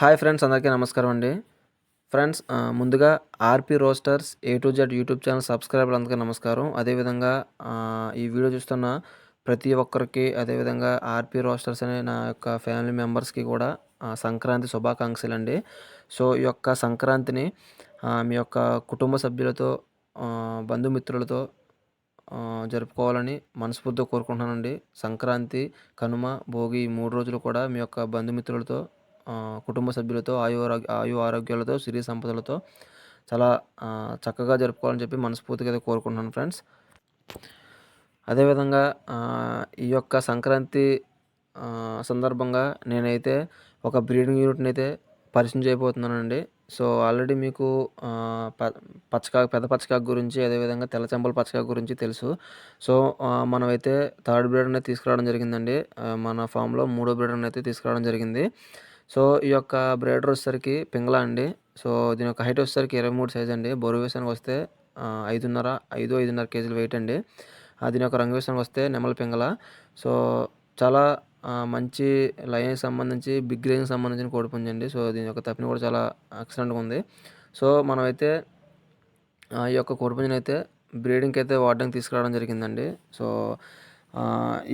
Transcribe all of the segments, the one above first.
Hi friends అందరికీ నమస్కారం అండి. ఫ్రెండ్స్ ముందుగా RP roasters A to Z YouTube channel subscriber అందరికీ నమస్కారం. అదేవిధంగా ఈ వీడియో చూస్తున్న ప్రతి ఒక్కరికి అదేవిధంగా ఆర్పి రోస్టర్స్ అనే నా యొక్క ఫ్యామిలీ మెంబర్స్కి కూడా సంక్రాంతి శుభాకాంక్షలు అండి. సో ఈ యొక్క సంక్రాంతిని మీ యొక్క కుటుంబ సభ్యులతో బంధుమిత్రులతో జరుపుకోవాలని మనస్ఫూర్తిగా కోరుకుంటున్నానండి. సంక్రాంతి కనుమ భోగి ఈ మూడు రోజులు కూడా మీ యొక్క బంధుమిత్రులతో కుటుంబ సభ్యులతో ఆయు ఆయు ఆరోగ్యాలతో సిరి సంపదలతో చాలా చక్కగా జరుపుకోవాలని చెప్పి మనస్ఫూర్తిగా కోరుకుంటున్నాను ఫ్రెండ్స్. అదేవిధంగా ఈ యొక్క సంక్రాంతి సందర్భంగా నేనైతే ఒక బ్రీడింగ్ యూనిట్ని అయితే పరిచయం చేయబోతున్నానండి. సో ఆల్రెడీ మీకు పచ్చకాకు పెద్ద పచ్చకాకు గురించి అదేవిధంగా తెల్ల చెంపల పచ్చకాకు గురించి తెలుసు. సో మనమైతే థర్డ్ బ్రీడర్ని తీసుకురావడం జరిగిందండి. మన ఫామ్లో మూడో బ్రీడర్ని అయితే తీసుకురావడం జరిగింది. సో ఈ యొక్క బ్రేడర్ వచ్చేసరికి పింగళ అండి. సో దీని యొక్క హైట్ వచ్చేసరికి ఇరవై మూడు సైజ్ అండి. బరువు వేసానికి వస్తే ఐదున్నర ఐదు ఐదున్నర కేజీలు వెయిట్ అండి. దీని యొక్క రంగు వేసానికి వస్తే నెమల పింగళ. సో చాలా మంచి లైన్కి సంబంధించి బిగ్ రేంజ్కి సంబంధించిన కోడిపుంజి అండి. సో దీని యొక్క తప్పిని కూడా చాలా ఎక్సలెంట్గా ఉంది. సో మనమైతే ఈ యొక్క కోడిపుంజిని అయితే బ్రీడింగ్కి అయితే వాడడానికి తీసుకురావడం జరిగిందండి. సో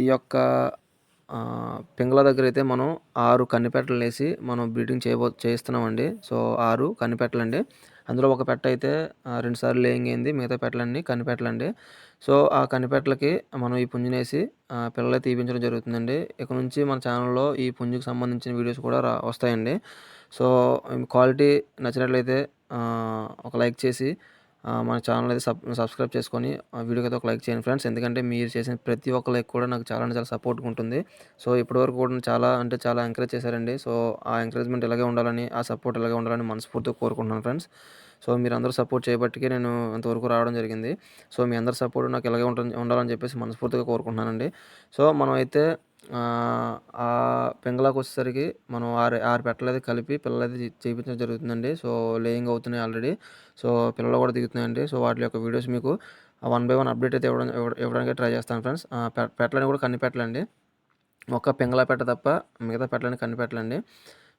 ఈ యొక్క పింగళ దగ్గర అయితే మనం ఆరు కన్నిపెట్టలు వేసి మనం బ్రీడింగ్ చేయబో చేస్తున్నామండి సో ఆరు కన్నిపెట్టలండి. అందులో ఒక పెట్ట అయితే రెండుసార్లు లేయింగ్ అయింది. మిగతా పెట్టలన్నీ కనిపెట్టలండి సో ఆ కనిపెట్టలకి మనం ఈ పుంజునేసి పిల్లలే తీపించడం జరుగుతుందండి. ఇక నుంచి మన ఛానల్లో ఈ పుంజుకి సంబంధించిన వీడియోస్ కూడా రా వస్తాయండి. సో క్వాలిటీ నచ్చినట్లయితే ఒక లైక్ చేసి మన ఛానల్ అయితే సబ్ సబ్స్క్రైబ్ చేసుకొని వీడియోకి అయితే ఒక లైక్ చేయండి ఫ్రెండ్స్. ఎందుకంటే మీరు చేసిన ప్రతి ఒక్క లైక్ కూడా నాకు చాలా చాలా సపోర్ట్గా ఉంటుంది. సో ఇప్పటివరకు కూడా చాలా అంటే చాలా ఎంకరేజ్ చేశారండి. సో ఆ ఎంకరేజ్మెంట్ ఇలాగే ఉండాలని ఆ సపోర్ట్ ఇలాగే ఉండాలని మనస్ఫూర్తిగా కోరుకుంటున్నాను ఫ్రెండ్స్. సో మీరు అందరూ సపోర్ట్ చేయబట్టికే నేను ఇంతవరకు రావడం జరిగింది. సో మీ అందరి సపోర్ట్ నాకు ఇలాగే ఉంటుంది ఉండాలని చెప్పేసి మనస్ఫూర్తిగా కోరుకుంటున్నానండి. సో మనం అయితే పింగళాకి వచ్చేసరికి మనం ఆరు ఆరు పెట్టలు కలిపి పిల్లలు అయితే చేయించడం జరుగుతుందండి. సో లేయింగ్ అవుతున్నాయి ఆల్రెడీ సో పిల్లలు కూడా దిగుతున్నాయండి. సో వాటి యొక్క వీడియోస్ మీకు వన్ బై వన్ అప్డేట్ అయితే ఇవ్వడం ఇవ్వడానికి ట్రై చేస్తాను ఫ్రెండ్స్ పెట్టలని కూడా కన్ని పెట్టలండి. ఒక పింగళ పెట్ట తప్ప మిగతా పెట్టలని కన్ని పెట్టలండి.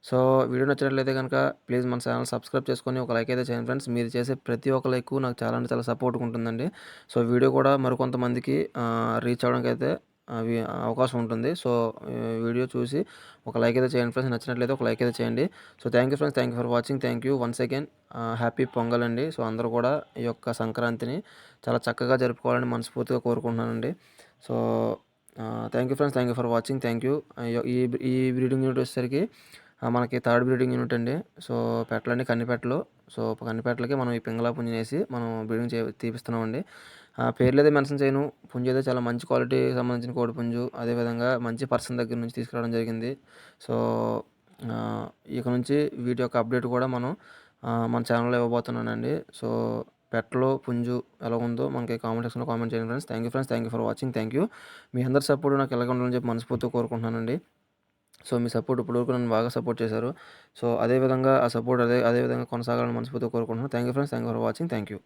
సో వీడియో నచ్చినట్లయితే కనుక ప్లీజ్ మన ఛానల్ సబ్స్క్రైబ్ చేసుకొని ఒక లైక్ అయితే చేయండి ఫ్రెండ్స్ మీరు చేసే ప్రతి ఒక్క లైక్ నాకు చాలా అంటే చాలా సపోర్ట్గా ఉంటుందండి. సో వీడియో కూడా మరికొంతమందికి రీచ్ అవ్వడానికి అయితే అవి అవకాశం ఉంటుంది. సో వీడియో చూసి ఒక లైక్ అయితే చేయండి ఫ్రెండ్స్. నచ్చినట్లయితే ఒక లైక్ అయితే చేయండి. So thank you friends thank you for watching thank you once again happy Pongal అండి. సో అందరూ కూడా ఈ యొక్క సంక్రాంతిని చాలా చక్కగా జరుపుకోవాలని మనస్ఫూర్తిగా కోరుకుంటున్నానండి. So thank you friends thank you for watching thank you ఈ ఈ బ్రీడింగ్ యూనిట్ వచ్చేసరికి మనకి థర్డ్ బ్రీడింగ్ యూనిట్ అండి. సో పెట్టలన్నీ కన్నిపెట్టలు. సో కన్నిపెట్టలకి మనం ఈ పింగళా పుంజనేసి వేసి మనం బ్రీడింగ్ చే తీపిస్తున్నామండి. పేర్లు అయితే మెన్షన్ చేయను. పుంజు అయితే చాలా మంచి క్వాలిటీ సంబంధించిన కోడి పుంజు. అదేవిధంగా మంచి పర్సన్ దగ్గర నుంచి తీసుకురావడం జరిగింది. సో ఇక నుంచి వీటి యొక్క అప్డేట్ కూడా మనం మన ఛానల్లో ఇవ్వబోతున్నానండి. సో పెట్టలో పుంజు ఎలా ఉందో మనకి కామెంట్ సెక్షన్లో కామెంట్ చేయండి friends. Thank you friends thank you for watching thank you మీ అందరి సపోర్ట్ నాకు ఎలాగ ఉండాలని చెప్పి మనస్ఫూర్తిగా కోరుకుంటున్నానండి. సో మీ సపోర్ట్ ఇప్పటివరకు నన్ను బాగా సపోర్ట్ చేశారు. సో అదేవిధంగా ఆ సపోర్ట్ అదే అదేవిధంగా కొనసాగాలని మనస్ఫూర్తిగా కోరుకుంటున్నాను. Thank you friends thank you for watching thank you